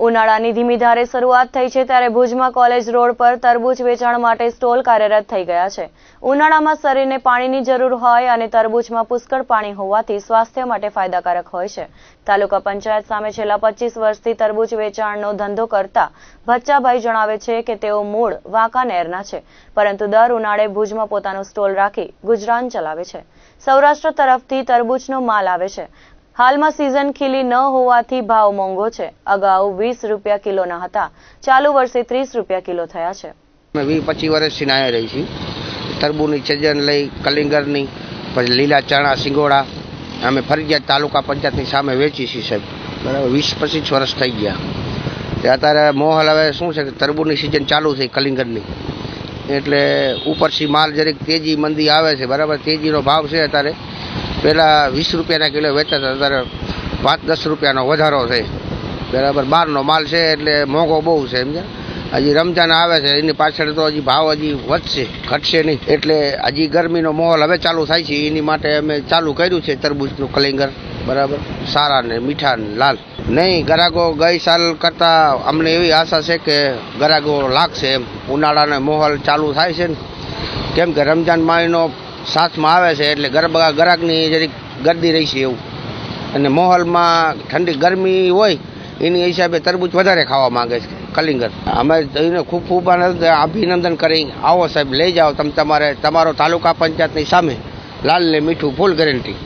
ઉનાળાની ધીમી ધારે શરૂઆત થઈ છે ત્યારે ભુજમાં કોલેજ રોડ પર તરબૂચ વેચાણ માટે સ્ટોલ કાર્યરત થઈ ગયા છે. ઉનાળામાં શરીરને પાણીની જરૂર હોય અને તરબૂચમાં પુષ્કળ પાણી હોવાથી સ્વાસ્થ્ય માટે ફાયદાકારક હોય છે. તાલુકા પંચાયત સામે છેલ્લા પચીસ વર્ષથી તરબૂચ વેચાણનો ધંધો કરતા ભચ્ચાભાઈ જણાવે છે કે તેઓ મૂળ વાંકાનેરના છે, પરંતુ દર ઉનાળે ભુજમાં પોતાનો સ્ટોલ રાખી ગુજરાન ચલાવે છે. સૌરાષ્ટ્ર તરફથી તરબૂચનો માલ આવે છે. હાલમાં સિઝન ખીલી ન હોવાથી ભાવ મોંઘો છે. અગાઉ વીસ રૂપિયા કિલોના હતા. ચાલુ વર્ષે ત્રીસ રૂપિયા કિલો થયા છે. અમે વીસ પચીસ વર્ષથી નાયા રહી છીએ. તરબૂની છજન લઈ, કલિંગરની, પછી લીલા ચણા, સિંગોડા. અમે ફરજિયાત તાલુકા પંચાયતની સામે વેચી છીએ સાહેબ. બરાબર, વીસ પચીસ વર્ષ થઈ ગયા. અત્યારે મોહલ હવે શું છે કે તરબૂની સિઝન ચાલુ થઈ કલિંગરની. એટલે ઉપરથી માલ જરીક તેજી મંદી આવે છે. બરાબર, તેજીનો ભાવ છે અત્યારે. પહેલાં વીસ રૂપિયાના કિલો વેચતા હતા, અત્યારે પાંચ દસ રૂપિયાનો વધારો છે. બરાબર, બહારનો માલ છે એટલે મોંઘો બહુ છે, સમજ્યા? હજી રમજાન આવે છે, એની પાછળ તો હજી ભાવ હજી વધશે, ઘટશે નહીં. એટલે હજી ગરમીનો માહોલ હવે ચાલુ થાય છે, એની માટે અમે ચાલુ કર્યું છે તરબૂચનું કલિંગર. બરાબર? સારા ને મીઠા ને લાલ. નહીં, ગરાગો ગઈ સાલ કરતાં અમને એવી આશા છે કે ગરાગો લાગશે એમ. ઉનાળાનો માહોલ ચાલુ થાય છે ને. કેમ કે રમજાન મહિનો સાથમાં આવે છે એટલે ગરબા ગરાકની જરીક ગરદી રહી છે એવું. અને મોહલમાં ઠંડી ગરમી હોય, એની હિસાબે તરબૂચ વધારે ખાવા માંગે છે કલિંગર. અમે એને ખૂબ ખૂબ અભિનંદન કરી. આવો સાહેબ, લઈ જાઓ તમે તમારે તમારો તાલુકા પંચાયતની સામે લાલ ને મીઠું ફૂલ ગેરંટી